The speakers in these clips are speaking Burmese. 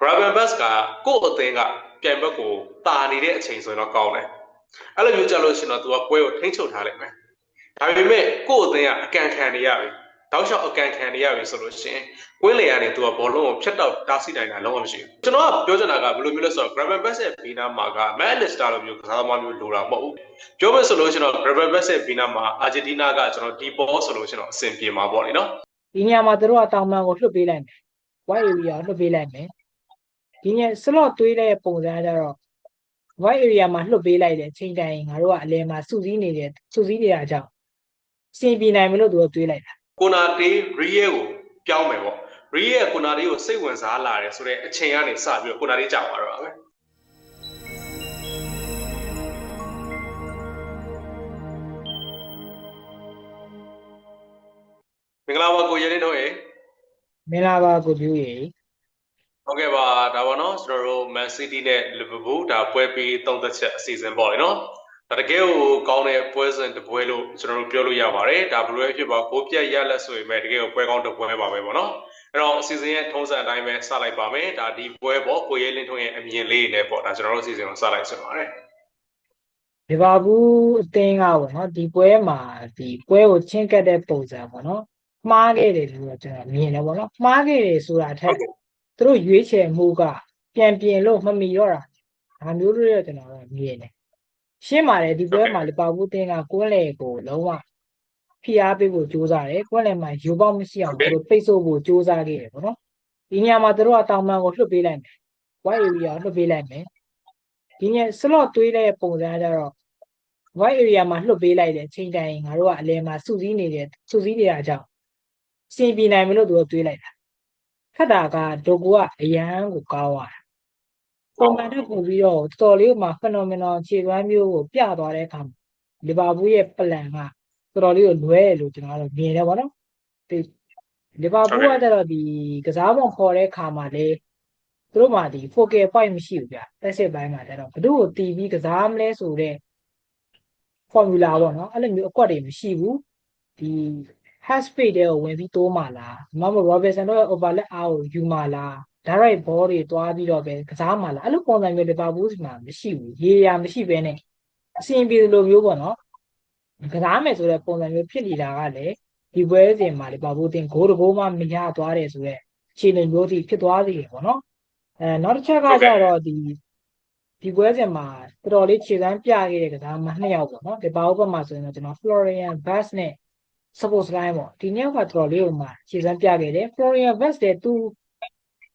Graben Bus ကကိုယ့်အသင်းကပြိုင်ဘက်ကိုတာနေတဲ့အချိန်ဆိုရင်တော့ကောင်းတယ်အဲ့လိုမျိုးကြလို့ရှိရင်တော့ तू ကပွဲကိုထိန်းချုပ်ထားလိုက်မယ်ဒါပေမဲ့ကိုယ့်အသင်းကအကန်ခံနေရပြီတောက်လျှောက်အကန်ခံနေရပြီဆိုလို့ရှိရင်ကွင်းလေကနေ तू ကဘောလုံးကိုဖြတ်တော့တားဆီးနိုင်တာလုံးဝမရှိဘူးကျွန်တော်ကပြောချင်တာကဘယ်လိုမျိုးလဲဆိုတော့ Graben Bus ရဲ့ဘီနာမှာက Manchester လိုမျိုးကစားသမားမျိုးလိုတာမဟုတ်ဘူးပြောမယ်ဆိုလို့ရှိရင်တော့ Graben Bus ရဲ့ဘီနာမှာ Argentina ကကျွန်တော်ဒီဘောဆိုလို့ရှိရင်တော့အဆင်ပြေမှာပေါ့လေနော်ဒီနေရာမှာတို့ကတောင်ပန်ကိုလွှတ်ပေးလိုက်မယ် white area ကိုလွှတ်ပေးလိုက်မယ် ဒီည slot တွေးတဲ့ပုံစံကကြတော့ white area မှာလွှတ်ပေးလိုက်တဲ့အချိန်တိုင်းငါတို့ကအလဲမှာစုစည်းနေတဲ့စုစည်းနေတာကြောင့်အဆင်ပြေနိုင်မလို့သူကတွေးလိုက်တာကိုနာတေးရီရဲကိုပြောင်းမယ်ပေါ့ရီရဲကိုနာတေးကိုစိတ်ဝင်စားလာတယ်ဆိုတော့အချိန်ကနေစပြီးတော့ကိုနာတေးကြောက်သွားတော့ပါပဲမင်္ဂလာပါကိုရဲလင်းတို့ရေမင်္ဂလာပါကိုပြူရေ ဟုတ်ကဲ့ပါဒါပါနော်ကျွန်တော်တို့ Man City နဲ့ Liverpool ဒါပွဲပြီးသုံးသက်ချက်အစီအစဉ်ပေါ့လေနော်ဒါတကယ်ကိုကောင်းတဲ့ပွဲစဉ်တစ်ပွဲလို့ကျွန်တော်တို့ပြောလို့ရပါတယ်ဒါဘယ်လိုပဲဖြစ်ပါကိုပြက်ရလက်ဆိုရင်ပဲတကယ်ကိုပွဲကောင်းတစ်ပွဲပါပဲပေါ့နော်အဲ့တော့အစီအစဉ်ရဲ့ထုံးစံအတိုင်းပဲစလိုက်ပါမယ်ဒါဒီပွဲပေါ့ကိုရဲလင်းထွန်းရဲ့အမြင်လေးနဲ့ပေါ့ဒါကျွန်တော်တို့အစီအစဉ်ကိုစလိုက်ဆိုပါတယ်ဒီပါဘူးအသင်းကပေါ့နော်ဒီပွဲမှာဒီပွဲကိုချင်းကပ်တဲ့ပုံစံပေါ့နော်မှားခဲ့တယ်လို့တော့ကျွန်တော်မြင်တယ်ပေါ့နော်မှားခဲ့တယ်ဆိုတာထက် သူတို့ရွေးချယ်မှုကပြန်ပြင်လို့မမီတော့တာဒါမျိုးတွေတော့ကျွန်တော်တော့မြင်တယ်ရှင်းပါတယ်ဒီပွဲမှာလီပါဘူးအသင်းကကိုယ်လေကိုလုံးဝဖိအားပေးဖို့ကြိုးစားတယ်ကိုယ်လေမှာယူပေါက်မရှိအောင်သူတို့ပိတ်ဆို့ဖို့ကြိုးစားခဲ့တယ်ပေါ့နော်ဒီညမှာသူတို့ကတောင်ပန်ကိုလွှတ်ပေးလိုက်မယ် white area ကိုလွှတ်ပေးလိုက်မယ်ဒီည slot တွေးတဲ့ပုံစံကကြတော့ white area မှာလွှတ်ပေးလိုက်တဲ့အချိန်တိုင်းငါတို့ကအလဲမှာစုစည်းနေတဲ့စုစည်းနေတာကြောင့်အစီပြေနိုင်မလို့သူကတွေးလိုက်တာ ခက်တာကဒိုကူကအရန်ကိုကောင်းသွားတာပုံမှန်တက်ပို့ပြီးတော့တော်တော်လေးမှာ phenomenal ခြေသွမ်းမျိုးကိုပြသွားတဲ့အခါမှာလီဗာပူးရဲ့ plan ကတော်တော်လေးကိုလွဲတယ်လို့ကျွန်တော်တို့မြင်တယ်ပေါ့နော်ဒီလီဗာပူးကကျတော့ဒီကစားပုံခေါ်တဲ့အခါမှာလေသူတို့မှဒီ focal point မရှိဘူးဗျတက်စစ်ပိုင်းမှာကျတော့ဘယ်သူ့ကိုတီးပြီးကစားမလဲဆိုတော့ formula ပေါ့နော်အဲ့လိုမျိုးအကွက်တွေမရှိဘူးဒီ hash space တွေကိုဝင်ပြီးတိုးမှလားမမ Robertson တို့ရဲ့ overlap အားကိုယူမှလား direct ball တွေတွားပြီးတော့ပဲကစားမှလားအဲ့လိုပုံစံမျိုးလီဗာပူးစီမှာမရှိဘူးရေရာမရှိဘဲနဲ့အဆင်ပြေလိုမျိုးပေါ့နော်ကစားမယ်ဆိုတဲ့ပုံစံမျိုးဖြစ်နေတာကလည်းဒီပွဲစဉ်မှာလီဗာပူးတင်ဂိုးတဂိုးမှမရသွားတယ်ဆိုတော့အခြေအနေမျိုးထိဖြစ်သွားသေးတယ်ပေါ့နော်အဲနောက်တစ်ချက်ကကျတော့ဒီဒီပွဲစဉ်မှာတော်တော်လေးခြေစမ်းပြခဲ့တဲ့ကစားမနှစ်ယောက်ပေါ့နော်ဒီပါဥပမာဆိုရင်တော့ကျွန်တော် Florian Bass နဲ့ suppose line ပေါ့ဒီနှစ်ယောက်ကတော်တော်လေးဟိုမှာခြေစမ်းပြခဲ့တယ် Florian Bass တဲ့သူ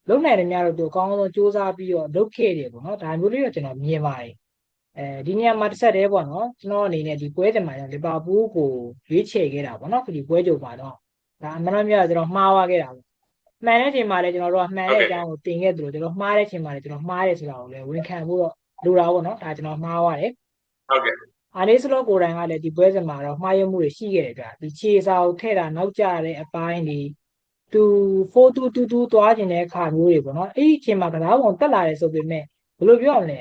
လုံနိုင်တယ်များတော့သူအကောင်းဆုံးစူးစမ်းပြီးတော့လုပ်ခဲ့တယ်ပေါ့နော်ဒါမျိုးလေးတော့ကျွန်တော်မြင်ပါတယ်အဲဒီနေရာမှာတစ်ဆက်တည်းပေါ့နော်ကျွန်တော်အနေနဲ့ဒီပွဲတင်မှာလီဗာပူးကိုရွေးချယ်ခဲ့တာပေါ့နော်ဒီပွဲကြုံမှာတော့ဒါအမှန်တမ်းပြောရကျွန်တော်မှားသွားခဲ့တာပေါ့မှန်တဲ့ချိန်မှာလည်းကျွန်တော်တို့ကမှန်တဲ့အကြောင်းကိုတင်ခဲ့သလိုကျွန်တော်မှားတဲ့ချိန်မှာလည်းကျွန်တော်မှားတယ်ဆိုတာကိုလည်းဝန်ခံဖို့တော့လိုတာပေါ့နော်ဒါကျွန်တော်မှားသွားတယ်ဟုတ်ကဲ့ အာနေစလောကိုယ်တိုင်ကလည်းဒီပွဲစဉ်မှာတော့မှားယွင်းမှုတွေရှိခဲ့တယ်ဗျဒီခြေစာကိုထည့်တာနောက်ကျတဲ့အပိုင်းတွေသူ4222သွားခြင်းတဲ့အခါမျိုးတွေပေါ့နော်အဲ့ဒီအချိန်မှာကစားပုံတက်လာတယ်ဆိုပေမဲ့ဘယ်လိုပြောရမလဲ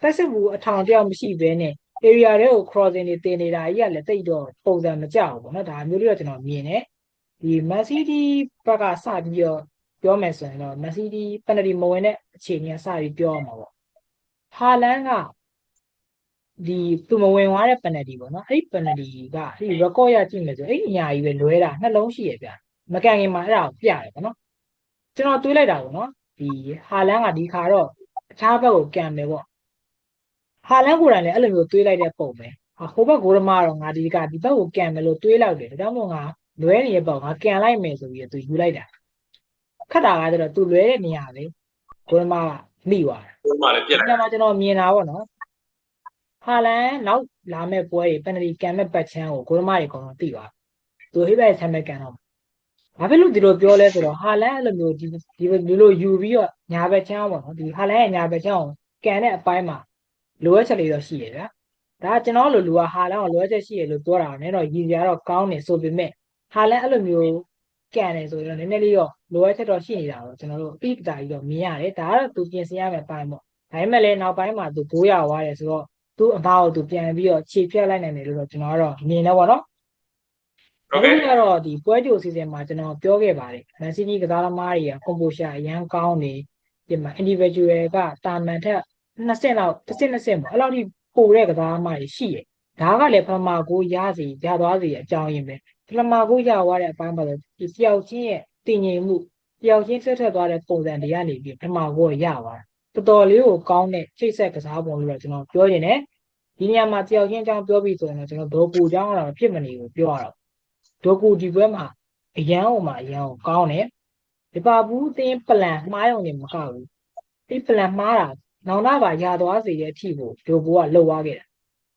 တက်စစ်ဘူးအထောင်တယောက်မရှိဘဲနဲ့ area တွေကို crossing တွေတင်နေတာကြီးကလည်းတိတ်တော့ပုံစံမကျဘူးပေါ့နော်ဒါမျိုးလေးတော့ကျွန်တော်မြင်တယ်ဒီ Man City ဘက်ကစပြီးတော့ပြောမယ်ဆိုရင်တော့ Man City penalty မဝင်တဲ့အခြေအနေကစပြီးပြောရမှာပေါ့ဟာလန်က ဒီသူမဝင်သွားတဲ့ penalty ပေါ့နော်အဲ့ဒီ penalty ကအဲ့ဒီ record ရကြည့်မယ်ဆိုအဲ့ဒီအညာကြီးပဲလွဲတာနှလုံးရှိရဗျမကန်ခင်မှာအဲ့ဒါကိုပြတယ်ပေါ့နော်ကျွန်တော်တွေးလိုက်တာပေါ့နော်ဒီဟာလန်ကဒီခါတော့အခြားဘက်ကိုကန်မယ်ပေါ့ဟာလန်ကိုယ်တိုင်လည်းအဲ့လိုမျိုးတွေးလိုက်တဲ့ပုံပဲဟာဟိုဘက်ဂိုးရမတော့ငါဒီကဒီဘက်ကိုကန်မယ်လို့တွေးလိုက်တယ်ဒါကြောင့်မို့ငါလွဲနေတဲ့ပေါ့ငါကန်လိုက်မယ်ဆိုပြီးသူယူလိုက်တာခက်တာကကျတော့သူလွဲတဲ့နေရာလေဂိုးရမကမိသွားတာဘုရားလည်းပြက်ဒီလိုက်ညမှာကျွန်တော်မြင်တာပေါ့နော် ဟာလန်နောက်လာမဲ့ပွဲတွေပန်နတီကန်မဲ့ပတ်ချမ်းကိုကိုရမတွေအကုန်လုံးသိသွားသူဟိဘက်ဆမ်းမဲ့ကန်တော့ဘာဖြစ်လို့ဒီလိုပြောလဲဆိုတော့ဟာလန်အဲ့လိုမျိုးဒီဒီဒီလိုယူပြီးတော့ညာဘက်ချမ်းပေါ့နော်ဒီဟာလန်ရဲ့ညာဘက်ချမ်းကိုကန်တဲ့အပိုင်းမှာလိုအပ်ချက်လေးတော့ရှိရဗျာဒါကကျွန်တော်လိုလူကဟာလန်ကိုလိုအပ်ချက်ရှိရလို့ပြောတာနဲ့တော့ရည်စရာတော့ကောင်းနေဆိုပေမဲ့ဟာလန်အဲ့လိုမျိုးကန်တယ်ဆိုရင်တော့နည်းနည်းလေးတော့လိုအပ်ချက်တော့ရှိနေတာတော့ကျွန်တော်တို့အပိပတာကြီးတော့မြင်ရတယ်ဒါကတော့သူပြင်ဆင်ရမယ့်ပိုင်းပေါ့ဒါပေမဲ့လည်းနောက်ပိုင်းမှာသူဘိုးရသွားတယ်ဆိုတော့ သူ့အမားကိုသူပြန်ပြီးတော့ခြေဖြတ်လိုက်နိုင်တယ်လို့တော့ကျွန်တော်ကတော့မြင်တယ်ပေါ့နော်ဟုတ်။ကဲ့ဒီကတော့ဒီပွဲကြိုစီစဉ်မှာကျွန်တော်ပြောခဲ့ပါတယ်။မန်စီးတီးကစားသမားတွေကကွန်ပိုရှာအရန်ကောင်းနေဒီမှာ individual ကတာမန်ထက်20လောက်တစ်စက်20ပေါ့အဲ့လောက်ထိပိုတဲ့ကစားသမားတွေရှိတယ်ဒါကလည်းပထမကိုရစီရသွားစီအကြောင်းရင်းပဲပထမကိုရသွားတဲ့အပိုင်းပါဆိုဒီတယောက်ချင်းရဲ့တည်ငြိမ်မှုတယောက်ချင်းဆက်ထက်သွားတဲ့ပုံစံတွေကနေပြီးပထမကိုရသွား တာတော်တော်လေးကိုကောင်းတဲ့ချိတ်ဆက်ကစားပုံလို့တော့ကျွန်တော်ပြောနေတယ်ဒီနေရာမှာတယောက်ချင်းအကြောင်းပြောပြီးဆိုရင်တော့ကျွန်တော်ဒေါ်ကူအကြောင်းကတော့ဖြစ်မနေဘူးပြောရတော့ဒေါ်ကူဒီဘက်မှာအရန်ဟိုမှာအရန်ကိုကောင်းတယ်ဒီပါဘူးအတင်းပလန်မှားရုံနဲ့မကဘူးဒီပလန်မှားတာနောင်နာပါရသွားစေတဲ့အထိကိုဒေါ်ကူကလှုပ်သွားခဲ့တာ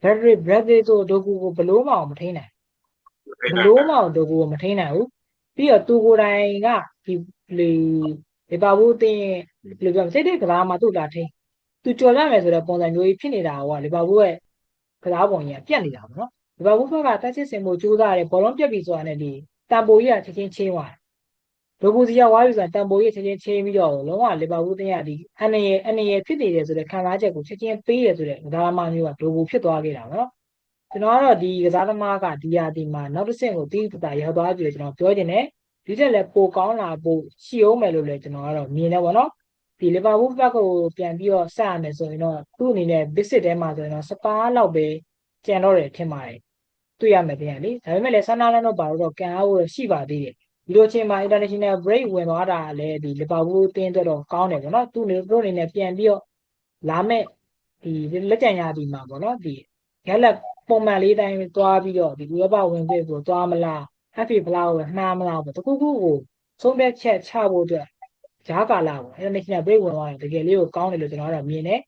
ဘက်ဒရစ်ဘရက်ဒရစ်ဆိုဒေါ်ကူကိုဘလို့မအောင်မထိန်နိုင်ဘလို့မအောင်ဒေါ်ကူကိုမထိန်နိုင်ဘူးပြီးတော့သူကိုယ်တိုင်ကဒီလေ ဒီပါဘူးအတင်းဘယ်လိုပြောမလဲစိတ်တဲ့ကစားမှာသူ့လာထိန်သူကြော်ရမယ်ဆိုတဲ့ပုံစံမျိုးကြီးဖြစ်နေတာကလီဗာပူးရဲ့ကစားပုံကြီးကပြတ်နေတာပေါ့နော်လီဗာပူးဘက်ကတက်ချစ်စင်မှုကြိုးစားတယ်ဘောလုံးပြတ်ပြီဆိုတာနဲ့ဒီတန်ပိုကြီးကချက်ချင်းချင်းသွားတယ်ဒိုကူစီကဝါးပြီဆိုတာတန်ပိုကြီးချက်ချင်းချင်းပြီးတော့လုံးဝလီဗာပူးတင်းကဒီအနေရအနေရဖြစ်နေတယ်ဆိုတဲ့ခံစားချက်ကိုချက်ချင်းပေးတယ်ဆိုတဲ့ကစားသမားမျိုးကဒိုကူဖြစ်သွားခဲ့တာပေါ့နော်ကျွန်တော်ကတော့ဒီကစားသမားကဒီယာဒီမှာနောက်တစ်ဆင့်ကိုတီးပတာရောက်သွားပြီကျွန်တော်ပြောချင်တယ် ဒီတက်လည်းပိုကောင်းလာဖို့ရှိအောင်မယ်လို့လည်းကျွန်တော်ကတော့မြင်တယ်ပေါ့နော်ဒီလီဗာပူးဘက်ကိုပြန်ပြီးတော့စရမယ်ဆိုရင်တော့သူ့အနေနဲ့ visit ထဲမှာဆိုရင်တော့စပါးလောက်ပဲကျန်တော့တယ်ထင်ပါတယ်တွေ့ရမယ်တရားလေဒါပေမဲ့လည်းဆန္ဒလန်းတော့ပါတော့ကန်အားဖို့ရှိပါသေးတယ်ဒီလိုချိန်မှာ international break ဝင်သွားတာလည်းဒီလီဗာပူးတင်းအတွက်တော့ကောင်းတယ်ပေါ့နော်သူ့နေတို့အနေနဲ့ပြန်ပြီးတော့လာမဲ့ဒီလက်ကျန်ရဒီမှာပေါ့နော်ဒီဂက်လက်ပုံမှန်လေးတိုင်းသွားပြီးတော့ဒီဥရောပဝင်ခွင့်ကိုသွားမလား FA ဘလောက်ကိုနှားမလားပေါ့တခုခုကိုဆုံးဖြတ်ချက်ချဖို့အတွက်ဂျားကာလာပေါ့ international break ဝင်သွားတယ်တကယ်လေးကိုကောင်းတယ်လို့ကျွန်တော်ကတော့မြင်တယ်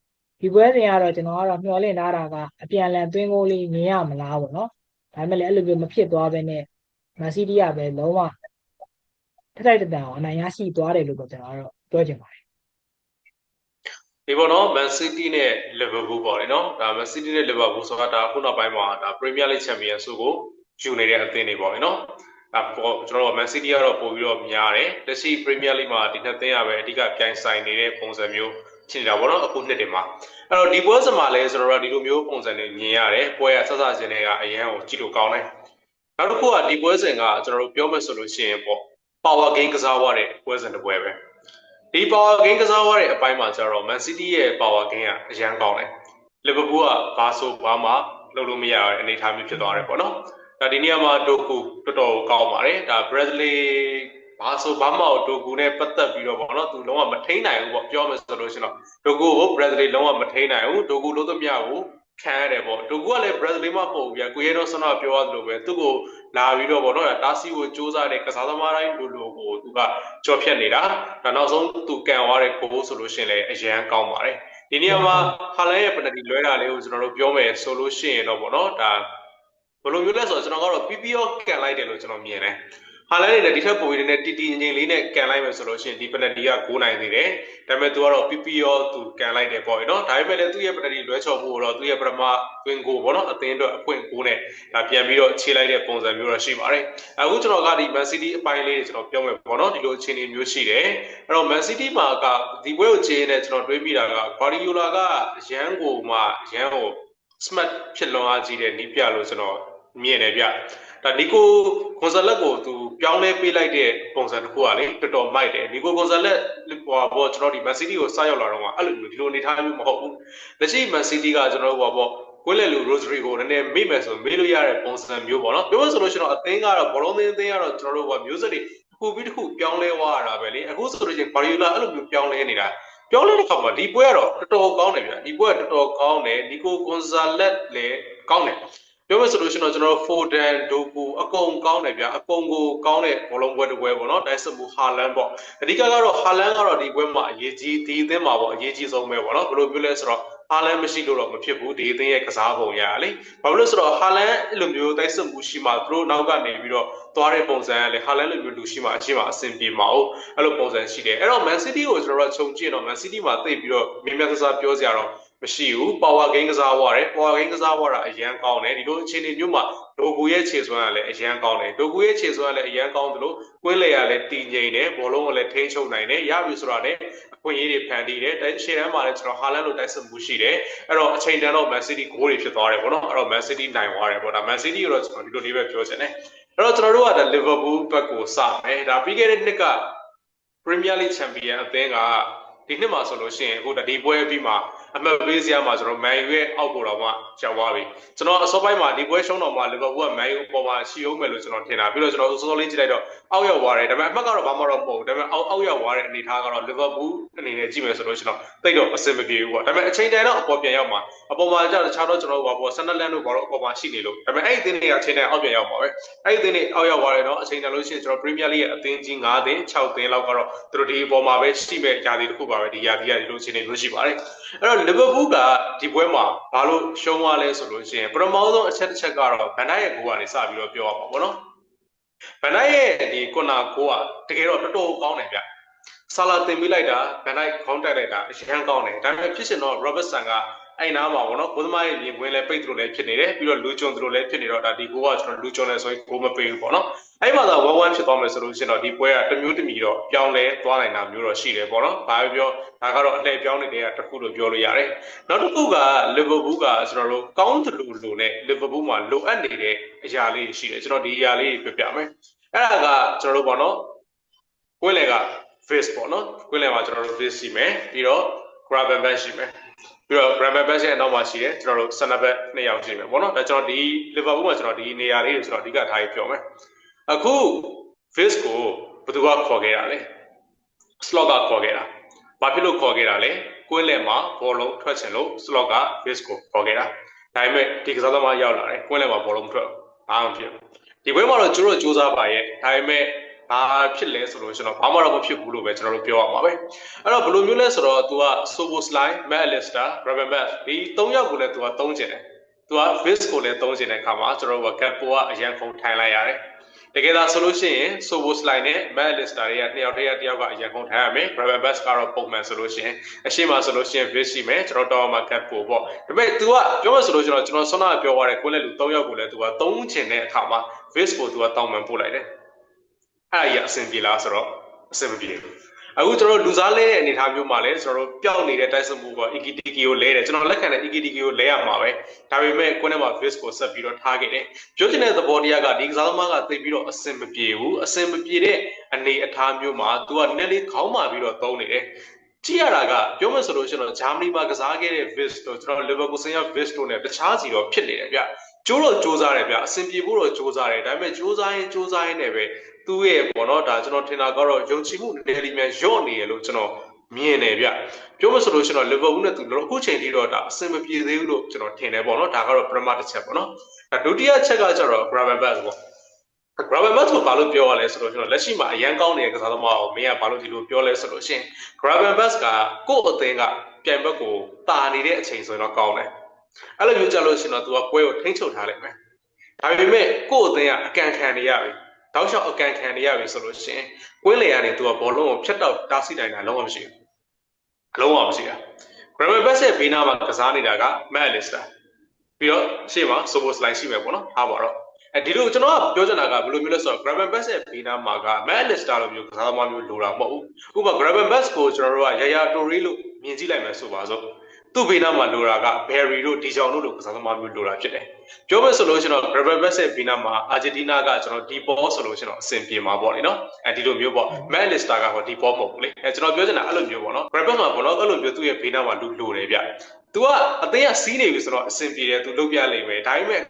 ဒီပွဲစဉ်ကတော့ကျွန်တော်ကတော့မျှော်လင့်ထားတာကအပြန်လန်သွင်းကိုလေးမြင်ရမလားပေါ့နော်ဒါပေမဲ့လည်းအဲ့လိုမျိုးမဖြစ်သွားဘဲနဲ့မန်စီးတီးကပဲလုံးဝထက်တိုက်တန်အောင်အနိုင်ရရှိသွားတယ်လို့တော့ကျွန်တော်ကတော့ပြောချင်ပါတယ်ဒီပေါ်တော့ Man City နဲ့ Liverpool ပေါ့လေနော်ဒါ Man City နဲ့ Liverpool ဆိုတာဒါခုနောက်ပိုင်းမှာဒါ Premier League Champion ဆုကို ယူနေတဲ့အသင်းတွေပေါ့လေနော်ဒါပေါ်ကျွန်တော်တို့ Man City ကတော့ပို့ပြီးတော့များတယ်လက်ရှိ Premier League မှာဒီနှစ်သင်းရပဲအဓိကပြိုင်ဆိုင်နေတဲ့ပုံစံမျိုးဖြစ်နေတာပေါ့နော်အခုနှစ်တင်မှာအဲ့တော့ဒီပွဲစမှာလဲကျွန်တော်တို့ဒီလိုမျိုးပုံစံတွေမြင်ရတယ်ပွဲကဆက်ဆက်ချင်းတွေကအရန်ကိုကြည့်လို့ကောင်းတယ်နောက်တစ်ခုကဒီပွဲစဉ်ကကျွန်တော်တို့ပြောမယ်ဆိုလို့ရှိရင်ပေါ့ power game ကစားရတဲ့ပွဲစဉ်တစ်ပွဲပဲဒီ power game ကစားရတဲ့အပိုင်းမှာကျတော့ Man City ရဲ့ power game ကအရန်ကောင်းတယ် Liverpool ကဘာဆိုဘာမှလုပ်လို့မရတဲ့အနေအထားမျိုးဖြစ်သွားတယ်ပေါ့နော် ဒါဒီနေရာမှာဒိုကူတော်တော်ကောင်းပါတယ်ဒါ Bradley ဘာဆိုဘာမှဒိုကူနဲ့ပတ်သက်ပြီးတော့ပေါ့နော်သူလုံးဝမထိန်နိုင်ဘူးပေါ့ပြောမယ်ဆိုလို့ရှိရင်တော့ဒိုကူကို Bradley လုံးဝမထိန်နိုင်ဘူးဒိုကူလို့သမျှကိုခံရတယ်ပေါ့ဒိုကူကလည်း Bradley မှမဟုတ်ဘူးဗျာကိုရဲတော့ဆန္ဒပြောရသလိုပဲသူ့ကိုလာပြီးတော့ပေါ့နော်တားဆီးကိုစူးစမ်းတဲ့ကစားသမားတိုင်းလိုလိုကိုသူကကြော်ဖြတ်နေတာဒါနောက်ဆုံးသူကန်သွားတဲ့ကိုဆိုလို့ရှိရင်လည်းအရန်ကောင်းပါတယ်ဒီနေရာမှာဟာလန်ရဲ့ပနတီလွဲတာလေးကိုကျွန်တော်တို့ပြောမယ်ဆိုလို့ရှိရင်တော့ပေါ့နော်ဒါ ဘယ်လိုမျိုးလဲဆိုတော့ကျွန်တော်ကတော့ PPO ကန်လိုက်တယ်လို့ကျွန်တော်မြင်တယ်ဟာလန်နေလည်းဒီထက်ပိုပြီးနဲ့တီတီငင်ငင်လေးနဲ့ကန်လိုက်မယ်ဆိုလို့ရှိရင်ဒီပနတီက9နိုင်သေးတယ်ဒါပေမဲ့သူကတော့ PPO သူကန်လိုက်တယ်ပေါ့နော်ဒါပေမဲ့လည်းသူ့ရဲ့ပနတီလွဲချော်မှုတော့သူ့ရဲ့ပထမတွင်ကိုပေါ့နော်အသင်းအတွက်အခွင့်ကိုနဲ့ဒါပြန်ပြီးတော့ခြေလိုက်တဲ့ပုံစံမျိုးတော့ရှိပါတယ်အခုကျွန်တော်ကဒီ Man City အပိုင်းလေးတွေကျွန်တော်ပြောမယ်ပေါ့နော်ဒီလိုအခြေအနေမျိုးရှိတယ်အဲ့တော့ Man City မှာကဒီပွဲကိုခြေနဲ့ကျွန်တော်တွေးမိတာက Guardiola ကရန်ကိုမှရန်ကို smart ဖြစ်လွန်အားကြီးတဲ့နီးပြလို့ကျွန်တော် မြင်တယ်ဗျဒါနီကိုကွန်ဆာလက်ကိုသူပြောင်းလဲပေးလိုက်တဲ့ပုံစံတစ်ခုကလေတော်တော်မိုက်တယ်နီကိုကွန်ဆာလက်ဟိုဘောကျွန်တော်ဒီမန်စီးတီးကိုစရောက်လာတော့ကအဲ့လိုမျိုးဒီလိုအနေထားမျိုးမဟုတ်ဘူးလက်ရှိမန်စီးတီးကကျွန်တော်ဟိုဘောကွင်းလေလူရိုဇရီကိုနည်းနည်းမိမယ်ဆိုမေးလို့ရတဲ့ပုံစံမျိုးပေါ့နော်ပြောလို့ဆိုလို့ရှိရင်တော့အသင်းကတော့ဘောလုံးသင်းအသင်းကတော့ကျွန်တော်တို့ဟိုမျိုးစက်တွေတစ်ခုပြီးတစ်ခုပြောင်းလဲသွားရတာပဲလေအခုဆိုလို့ရှိရင်ဘာရီလာအဲ့လိုမျိုးပြောင်းလဲနေတာပြောလဲတဲ့ခါမှာဒီပွဲကတော့တော်တော်ကောင်းတယ်ဗျဒီပွဲကတော်တော်ကောင်းတယ်နီကိုကွန်ဆာလက်လည်းကောင်းတယ် ပြောမယ်ဆိုလို့ရှိရင်တော့ကျွန်တော်တို့ဖိုဒန်ဒိုကူအကုန်ကောင်းတယ်ဗျအကုန်ကိုကောင်းတဲ့ဘောလုံးပွဲတစ်ပွဲပေါ့နော်တိုက်စမှုဟာလန်ပေါ့အဓိကကတော့ဟာလန်ကတော့ဒီပွဲမှာအရေးကြီးဒီအသင်းမှာပေါ့အရေးကြီးဆုံးပဲပေါ့နော်ဘယ်လိုပြောလဲဆိုတော့ဟာလန်မရှိလို့တော့မဖြစ်ဘူးဒီအသင်းရဲ့ကစားပုံရလေဘာလို့လဲဆိုတော့ဟာလန်အဲ့လိုမျိုးတိုက်စစ်မှုရှိမှသူတို့နောက်ကနေပြီးတော့သွားတဲ့ပုံစံကလေဟာလန်လိုမျိုးလူရှိမှအချင်းမှအဆင်ပြေမှာဟုတ်အဲ့လိုပုံစံရှိတယ်အဲ့တော့ Man City ကိုကျွန်တော်တို့ခြုံကြည့်တော့ Man City မှာသိပြီးတော့မြင်မြတ်ဆဆပြောစရာတော့ မရှိဘူး power game ကစားသွားတယ် power game ကစားသွားတာအရန်ကောင်းတယ်ဒီလိုအခြေအနေမျိုးမှာဒိုကူရဲ့ခြေစွမ်းကလည်းအရန်ကောင်းတယ်ဒိုကူရဲ့ခြေစွမ်းကလည်းအရန်ကောင်းတယ်လို့ကွင်းလေကလည်းတည်ငြိမ်တယ်ဘောလုံးကလည်းထိန်းချုပ်နိုင်တယ်ရပြီဆိုတာနဲ့အခွင့်အရေးတွေဖန်တီးတယ်ရှေ့တန်းမှာလည်းကျွန်တော်ဟာလန်လိုတိုက်စစ်မှုရှိတယ်အဲ့တော့အချိန်တန်တော့ Man City ဂိုးတွေဖြစ်သွားတယ်ပေါ့နော်အဲ့တော့ Man City နိုင်သွားတယ်ပေါ့ဒါ Man City ကိုတော့ကျွန်တော်ဒီလိုလေးပဲပြောချင်တယ်အဲ့တော့ကျွန်တော်တို့ကဒါ Liverpool ဘက်ကိုစမယ်ဒါပြီးခဲ့တဲ့နှစ်က Premier League Champion အသင်းကဒီနှစ်မှာဆိုလို့ရှိရင်အခုဒီပွဲပြီးမှ အမှတ်ပေးစရာမှာကျွန်တော်မန်ယူရဲ့အောက်ကိုတော့မှရောက်သွားပြီကျွန်တော်အစောပိုင်းမှာဒီပွဲရှုံးတော့မှလီဗာပူးကမန်ယူအပေါ်မှာရှီအောင်မယ်လို့ကျွန်တော်ထင်တာပြီးတော့ကျွန်တော်စောစောလေးကြည့်လိုက်တော့အောက်ရောက်သွားတယ်ဒါပေမဲ့အမှတ်ကတော့ဘာမှတော့မဟုတ်ဘူးဒါပေမဲ့အောက်အောက်ရောက်သွားတဲ့အနေအထားကတော့လီဗာပူးအနေနဲ့ကြည့်မယ်ဆိုလို့ရှိရင်တော့တိတ်တော့အဆင်မပြေဘူးပေါ့ဒါပေမဲ့အချိန်တန်တော့အပေါ်ပြန်ရောက်မှာအပေါ်မှာကျတော့တခြားတော့ကျွန်တော်ဟိုပေါ့ဆန်နလန်တို့ဘာလို့အပေါ်မှာရှိနေလို့ဒါပေမဲ့အဲ့ဒီအသင်းတွေကအချိန်တန်အောက်ပြန်ရောက်မှာပဲအဲ့ဒီအသင်းတွေအောက်ရောက်သွားတယ်နော်အချိန်တန်လို့ရှိရင်ကျွန်တော်ပရီးမီးယားလိရဲ့အသင်းကြီး9သင်း6သင်းလောက်ကတော့သူတို့ဒီအပေါ်မှာပဲရှိမဲ့ຢာတီတစ်ခုပါပဲဒီຢာတီကဒီလိုအခြေအနေမျိုးရှိပါတယ်အဲ့တော့လီဗာပူးကဒီပွဲမှာဘာလို့ရှုံးသွားလဲဆိုလို့ရှိရင်ပထမဆုံးအချက်တစ်ချက်ကတော့ဗန်ဒိုက်ရဲ့ဂိုးကနေစပြီးတော့ပြောရမှာပေါ့နော်ဗန်ဒိုက်ရဲ့ဒီကွန်နာဂိုးကတကယ်တော့တော်တော်ကောင်းတယ်ဗျဆာလာတင်ပေးလိုက်တာဗန်ဒိုက်ခေါင်းတက်လိုက်တာအရန်ကောင်းတယ်ဒါပေမဲ့ဖြစ်ရှင်တော့ Robertson က အဲ့နားမှာပေါ့နော်ကိုသမားရဲ့မြင်ကွင်းလဲပိတ်သူလည်းဖြစ်နေတယ်ပြီးတော့လူကျွန်းသူတို့လည်းဖြစ်နေတော့ဒါဒီကိုကကျွန်တော်လူကျွန်းလဲဆိုရင်ကိုမပေးဘူးပေါ့နော်အဲ့မှာသာ1-1ဖြစ်သွားမယ်ဆိုလို့ရှိရင်တော့ဒီပွဲကတမျိုးတမီတော့ပြောင်းလဲသွားနိုင်တာမျိုးတော့ရှိတယ်ပေါ့နော်ဘာပဲပြောဒါကတော့အလှည့်ပြောင်းနေတဲ့တစ်ခုလို့ပြောလို့ရတယ်နောက်တစ်ခုကလီဗာပူးကကျွန်တော်တို့ကောင်းတယ်လို့လို့နဲ့လီဗာပူးမှာလိုအပ်နေတဲ့အရာလေးရှိတယ်ကျွန်တော်ဒီအရာလေးပြပြမယ်အဲ့ဒါကကျွန်တော်တို့ပေါ့နော်ကွင်းလေက face ပေါ့နော်ကွင်းလေမှာကျွန်တော်တို့ face ရှိမယ်ပြီးတော့ grab and back ရှိမယ် ပြီးတော့ grab and back ရဲ့အနောက်မှာရှိတယ်ကျွန်တော်တို့ center back နှစ်ယောက်ရှိမယ်ပေါ့နော်ဒါကျွန်တော်ဒီ Liverpool မှာကျွန်တော်ဒီနေရာလေးကိုကျွန်တော်အဓိကထားပြီးပြောမယ်အခု face ကိုဘယ်သူကခေါ်ခဲ့တာလဲ slot ကခေါ်ခဲ့တာဘာဖြစ်လို့ခေါ်ခဲ့တာလဲကွင်းလယ်မှာဘောလုံးထွက်ချင်လို့ slot က face ကိုခေါ်ခဲ့တာဒါပေမဲ့ဒီကစားသမားရောက်လာတယ်ကွင်းလယ်မှာဘောလုံးမထွက်ဘာမှမဖြစ်ဘူးဒီပွဲမှာတော့ကျွန်တော်တို့စူးစမ်းပါရဲ့ဒါပေမဲ့ ဘာဖြစ်လဲဆိုလို့ကျွန်တော်ဘာမှတော့မဖြစ်ဘူးလို့ပဲကျွန်တော်တို့ပြောရမှာပဲအဲ့တော့ဘယ်လိုမျိုးလဲဆိုတော့ तू က Soboslai, McAllister, Gravenberch ဒီ၃ယောက်ကိုလည်း तू ကသုံးချင်တယ် तू က Viz ကိုလည်းသုံးချင်တဲ့အခါမှာကျွန်တော်တို့က Gap ကအရန်ခုန်ထိုင်လိုက်ရတယ်တကယ်သာဆိုလို့ရှိရင် Soboslai နဲ့ McAllister တွေကနှစ်ယောက်တည်းတယောက်ကအရန်ခုန်ထိုင်ရမယ် Gravenberch ကတော့ပုံမှန်ဆိုလို့ရှိရင်အရှိမဆိုလို့ရှိရင် Viz ရှိမယ်ကျွန်တော်တော့မှာ Gap ပေါ့ဒါပေမဲ့ तू ကပြောမှဆိုလို့ကျွန်တော်ကျွန်တော်ဆွမ်းနာပြောသွားတယ်ကိုယ်လည်းလူ၃ယောက်ကိုလည်း तू ကသုံးချင်တဲ့အခါမှာ Viz ကို तू ကတောင်းပန်ပို့လိုက်တယ် အဲ့ဒါကြီးအဆင်ပြေလားဆိုတော့အဆင်မပြေဘူးအခုကျွန်တော်လူစားလဲတဲ့အနေအထားမျိုးမှာလည်းကျွန်တော်တို့ပျောက်နေတဲ့တိုက်စမှုက EKTK ကိုလဲတယ်ကျွန်တော်လက်ခံတဲ့ EKTK ကိုလဲရမှာပဲဒါပေမဲ့ကိုယ်နဲ့မှာ Viz ကိုဆက်ပြီးတော့ထားခဲ့တယ်ပြောချင်တဲ့သဘောတရားကဒီကစားသမားကသိပြီးတော့အဆင်မပြေဘူးအဆင်မပြေတဲ့အနေအထားမျိုးမှာ तू ကနည်းလေးခေါင်းမာပြီးတော့သုံးနေတယ်ကြည့်ရတာကပြောမယ်ဆိုလို့ရှိရင်တော့ဂျာမနီမှာကစားခဲ့တဲ့ Viz တို့ကျွန်တော် Liverpool ဆင်းရ Viz တို့ ਨੇ တခြားစီတော့ဖြစ်နေတယ်ဗျကျိုးတော့စူးစမ်းတယ်ဗျအဆင်ပြေဖို့တော့စူးစမ်းတယ်ဒါပေမဲ့စူးစမ်းရင်စူးစမ်းရင်လည်းပဲ သူ့ရဲ့ပေါ့နော်ဒါကျွန်တော်ထင်တာကတော့ယုံကြည်မှုနယ်လီမြန်ရော့နေရလို့ကျွန်တော်မြင်တယ်ဗျပြောမဆိုလို့ရှိရင်တော့ Liverpool နဲ့သူတို့အခုချိန်ထိတော့ဒါအဆင်မပြေသေးဘူးလို့ကျွန်တော်ထင်တယ်ပေါ့နော်ဒါကတော့ပထမတစ်ချက်ပေါ့နော်ဒါဒုတိယချက်ကကျတော့ Gravenberch ပေါ့ Gravenberch ကိုဘာလို့ပြောရလဲဆိုတော့ကျွန်တော်လက်ရှိမှာအရန်ကောင်းနေတဲ့ကစားသမားကိုမင်းကဘာလို့ဒီလိုပြောလဲဆိုလို့ရှိရင် Gravenberch ကကိုယ့်အသင်းကပြိုင်ဘက်ကိုတာနေတဲ့အချိန်ဆိုရင်တော့ကောင်းတယ်အဲ့လိုမျိုးကြလို့ရှိရင်တော့ तू ကပွဲကိုထိန်းချုပ်ထားလိုက်မယ်ဒါပေမဲ့ကိုယ့်အသင်းကအကန်ခံနေရပြီ တောက်လျှောက်အကန်ခံနေရပြီဆိုလို့ရှိရင်ကွင်းလေကနေ तू ကဘောလုံးကိုဖြတ်တော့တားဆီးနိုင်တာလုံးဝမရှိဘူးလုံးဝမရှိတာ Gravenberch ရဲ့ဘေးနားမှာကစားနေတာက McAllister ပြီးတော့ရှေ့မှာ Soboslai ရှိမယ်ပေါ့နော်အားပါတော့အဲဒီလိုကျွန်တော်ကပြောချင်တာကဘယ်လိုမျိုးလဲဆိုတော့ Gravenberch ရဲ့ဘေးနားမှာက McAllister လိုမျိုးကစားသမားမျိုးလိုတာမဟုတ်ဘူးဥပမာ Gravenberch ကိုကျွန်တော်တို့ကရရတိုရီလို့မြင်ကြည့်လိုက်မယ်ဆိုပါစို့သူ့ဘေးနားမှာလိုတာက Berry တို့ဒီကြောင်တို့လိုကစားသမားမျိုးလိုတာဖြစ်တယ် ပြောမယ်ဆိုလို့ရှိရင်တော့ Gravenberch ရဲ့ဘေးနားမှာ Argentina ကကျွန်တော်ဒီဘောဆိုလို့ရှိရင်တော့အဆင်ပြေမှာပေါ့လေနော်အဲဒီလိုမျိုးပေါ့ McAllister ကဟောဒီဘောမဟုတ်ဘူးလေအဲကျွန်တော်ပြောချင်တာအဲ့လိုမျိုးပေါ့နော် Gravenberch မှာပေါ့နော်အဲ့လိုမျိုးသူ့ရဲ့ဘေးနားမှာလူလိုတယ်ဗျ तू ကအသိရစီးနေပြီဆိုတော့အဆင်ပြေတယ် तू လုပ်ပြလိမ့်မယ်ဒါပေမဲ့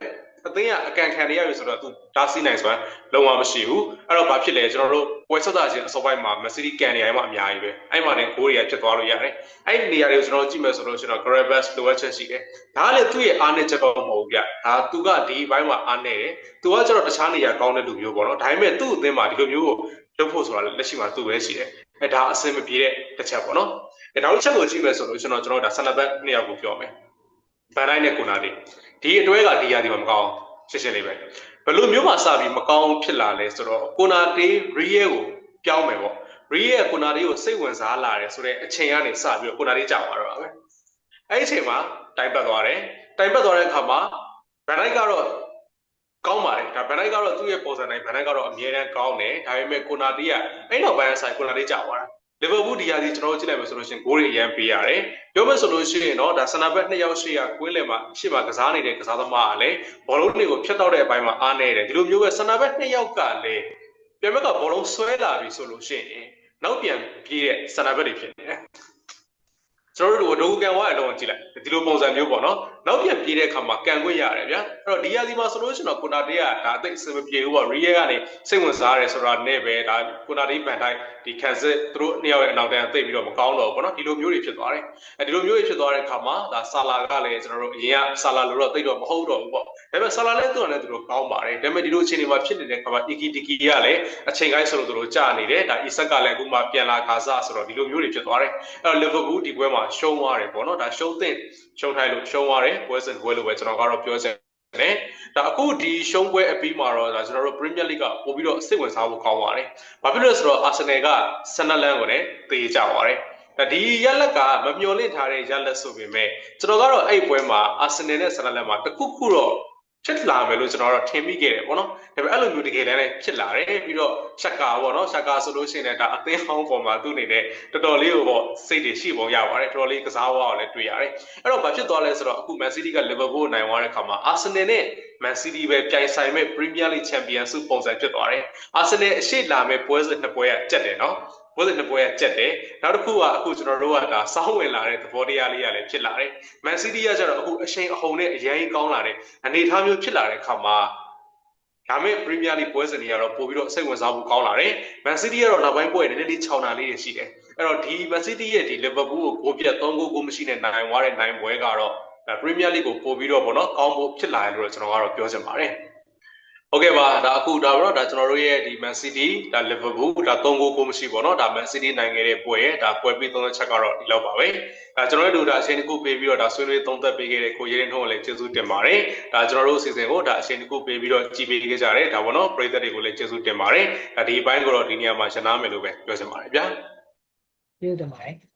အသင်းကအကန်ခံနေရပြီဆိုတော့သူဒါစီးနိုင်စွမ်းလုံးဝမရှိဘူးအဲ့တော့ဘာဖြစ်လဲကျွန်တော်တို့ပွဲဆက်တာချင်းအစောပိုင်းမှာမက်ဆီကန်နေရမှအများကြီးပဲအဲ့မှာလည်းဂိုးတွေကဖြစ်သွားလို့ရတယ်အဲ့ဒီနေရာတွေကိုကျွန်တော်ကြည့်မယ်ဆိုတော့ကျွန်တော် Gravis လိုအပ်ချက်ရှိတယ်ဒါကလည်းသူ့ရဲ့အားနည်းချက်တော့မဟုတ်ဘူးဗျဒါသူကဒီဘိုင်းမှာအားနည်းတယ်သူကကျတော့တခြားနေရာကောင်းတဲ့လူမျိုးပေါ့နော်ဒါပေမဲ့သူ့အသင်းမှာဒီလိုမျိုးကိုလုပ်ဖို့ဆိုတာလက်ရှိမှာသူ့ပဲရှိတယ်အဲဒါအဆင်မပြေတဲ့တစ်ချက်ပေါ့နော်နောက်တစ်ချက်ကိုကြည့်မယ်ဆိုတော့ကျွန်တော်ကျွန်တော်ဒါဆန်နဘက်နှစ်ယောက်ကိုပြောမယ်ဘန်တိုင်းနဲ့ကိုနာလေး ဒီအတွဲကဒီရာဒီမှာမကောင်းရှင်းရှင်းလေးပဲဘယ်လိုမျိုးမှစပြီးမကောင်းဖြစ်လာလဲဆိုတော့ကိုနာတေးရီယဲကိုပြောင်းမယ်ပေါ့ရီယဲကိုနာတေးကိုစိတ်ဝင်စားလာတယ်ဆိုတဲ့အချိန်ကနေစပြီးတော့ကိုနာတေးကြောက်သွားတော့ပဲအဲ့ဒီအချိန်မှာတိုင်ပတ်သွားတယ်တိုင်ပတ်သွားတဲ့အခါမှာဗန်တိုင်းကတော့ကောင်းပါတယ်ဒါဗန်တိုင်းကတော့သူ့ရဲ့ပုံစံတိုင်းဗန်တိုင်းကတော့အမြဲတမ်းကောင်းတယ်ဒါပေမဲ့ကိုနာတေးကအဲ့နောက်ပိုင်းဆိုင်ကိုနာတေးကြောက်သွားတာ လီဗာပူးဒီယာဒီကျွန်တော်တို့ကြည့်လိုက်မယ်ဆိုလို့ရှိရင်ဂိုးတွေအရန်ပေးရတယ်။ပြောမယ်ဆိုလို့ရှိရင်တော့ဒါဆန်နာဘက်နှစ်ယောက်ရှိရကွင်းလယ်မှာရှေ့မှာကစားနေတဲ့ကစားသမားကလည်းဘောလုံးတွေကိုဖြတ်တော့တဲ့အပိုင်းမှာအားနေတယ်။ဒီလိုမျိုးပဲဆန်နာဘက်နှစ်ယောက်ကလည်းပြန်ဘက်ကဘောလုံးဆွဲလာပြီဆိုလို့ရှိရင်နောက်ပြန်ပြေးတဲ့ဆန်နာဘက်တွေဖြစ်နေတယ်။ကျွန်တော်တို့ဒိုကန်ဝါအလုံးကြည့်လိုက်ဒီလိုပုံစံမျိုးပေါ့နော်နောက်ပြန်ပြေးတဲ့အခါမှာကန်ခွင့်ရတယ်ဗျာအဲ့တော့ဒီရာဒီမှာဆိုလို့ရှိရင်တော့ကွန်တာတေးကဒါအသိအစမပြေဘူးပေါ့ရီယဲကနေစိတ်ဝင်စားရတယ်ဆိုတာနဲ့ပဲဒါကွန်တာတေးပန်တိုင်းဒီခံစစ်သူတို့နှစ်ယောက်ရဲ့အနောက်တန်းသိပြီးတော့မကောင်းတော့ဘူးပေါ့နော်ဒီလိုမျိုးတွေဖြစ်သွားတယ်အဲဒီလိုမျိုးတွေဖြစ်သွားတဲ့အခါမှာဒါဆာလာကလည်းကျွန်တော်တို့အရင်ကဆာလာလို့တော့သိတော့မဟုတ်တော့ဘူးပေါ့ဒါပေမဲ့ဆာလာလည်းသူ့နဲ့သူတို့ကောင်းပါတယ်ဒါပေမဲ့ဒီလိုအခြေအနေမှာဖြစ်နေတဲ့အခါမှာအီကီတီကီကလည်းအချိန်ကိုင်းဆိုလို့သူတို့ကြာနေတယ်ဒါအီဆက်ကလည်းအခုမှပြန်လာခါစားဆိုတော့ဒီလိုမျိုးတွေဖြစ်သွားတယ်အဲ့တော့လီဗာပူးဒီပွဲမှာရှုံးသွားတယ်ပေါ့နော်ဒါရှုံးသင့်ရှုံးထိုင်လို့ရှုံးသွားတယ်ပွဲစဉ်ပွဲလို့ပဲကျွန်တော်ကတော့ပြောချင်တယ်ဒါအခုဒီရှုံးပွဲအပြီးမှာတော့ဒါကျွန်တော်တို့ Premier League ကပို့ပြီးတော့စိတ်ဝင်စားဖို့ကောင်းပါတယ်။ဘာဖြစ်လို့လဲဆိုတော့ Arsenal ကဆန်နလန်ကိုလည်းတေးကြပါတယ်။ဒါဒီရက်လက်ကမမျော်လင့်ထားတဲ့ရက်လက်ဆိုပေမဲ့ကျွန်တော်ကတော့အဲ့ပွဲမှာ Arsenal နဲ့ဆန်နလန်မှာတခုခုတော့ ဖြစ်လာမယ်လို့ကျွန်တော်တော့ထင်မိခဲ့တယ်ပေါ့နော်။ဒါပေမဲ့အဲ့လိုမျိုးတကယ်တမ်းလည်းဖြစ်လာတယ်ပြီးတော့ရှက်ကာပေါ့နော်ရှက်ကာဆိုလို့ရှိရင်လည်းဒါအသင်းဟောင်းပေါ်မှာသူ့အနေနဲ့တော်တော်လေးကိုပေါ့စိတ်တွေရှိပုံရပါတယ်တော်တော်လေးကစားဝါကိုလည်းတွေ့ရတယ်။အဲ့တော့ဘာဖြစ်သွားလဲဆိုတော့အခု Man City က Liverpool နိုင်သွားတဲ့အခါမှာ Arsenal နဲ့ Man City ပဲပြိုင်ဆိုင်မဲ့ Premier League Champions စုပုံစံဖြစ်သွားတယ်။ Arsenal အရှိလာမဲ့ပွဲစဉ်နှစ်ပွဲကကြက်တယ်နော်။ ပွဲစဉ်နှစ်ပွဲကကြက်တယ်။နောက်တစ်ခုကအခုကျွန်တော်တို့ကဒါစောင်းဝင်လာတဲ့သဘောတရားလေးကလည်းဖြစ်လာတယ်။ Man City ကကျတော့အခုအရှိန်အဟုန်နဲ့အရင်ကောင်းလာတဲ့အနေအထားမျိုးဖြစ်လာတဲ့အခါမှာဒါမဲ့ Premier League ပွဲစဉ်တွေကတော့ပို့ပြီးတော့စိတ်ဝင်စားဖို့ကောင်းလာတယ်။ Man City ကတော့နောက်ပိုင်းပွဲနည်းနည်းလေးခြောင်တာလေးတွေရှိတယ်။အဲ့တော့ဒီ Man City ရဲ့ဒီ Liverpool ကိုဂိုးပြတ်3ဂိုးကိုမရှိနဲ့နိုင်သွားတဲ့နိုင်ပွဲကတော့ပရီးမီးယားလိကိုပို့ပြီးတော့ဗောနော်ကောင်းဖို့ဖြစ်လာတယ်လို့ကျွန်တော်ကတော့ပြောချင်ပါတယ်။ Okay ပါဒါအခုဒါတော့ဒါကျွန်တော်တို့ရဲ့ဒီ Man City ဒါ Liverpool ဒါ3ဂိုးကိုမရှိပေါ့နော်ဒါ Man City နိုင်ခဲ့တဲ့ပွဲဒါပွဲပြီးသုံးချက်ကတော့ဒီလောက်ပါပဲ။ဒါကျွန်တော်တို့ဒါအချိန်တစ်ခုပေးပြီးတော့ဒါဆွေးနွေးသုံးသပ်ပေးခဲ့တဲ့ကိုရဲရင်ထုံးကိုလည်းကျေးဇူးတင်ပါတယ်။ဒါကျွန်တော်တို့အစီအစဉ်ကိုဒါအချိန်တစ်ခုပေးပြီးတော့ကြည်ပေးခဲ့ကြတယ်ဒါပေါ့နော်ပရိသတ်တွေကိုလည်းကျေးဇူးတင်ပါတယ်။ဒါဒီဘိုင်းကိုတော့ဒီနေရာမှာရှင်းနာမယ်လို့ပဲပြောချင်ပါတယ်ဗျာ။ပြုတ်တယ်ပါတယ်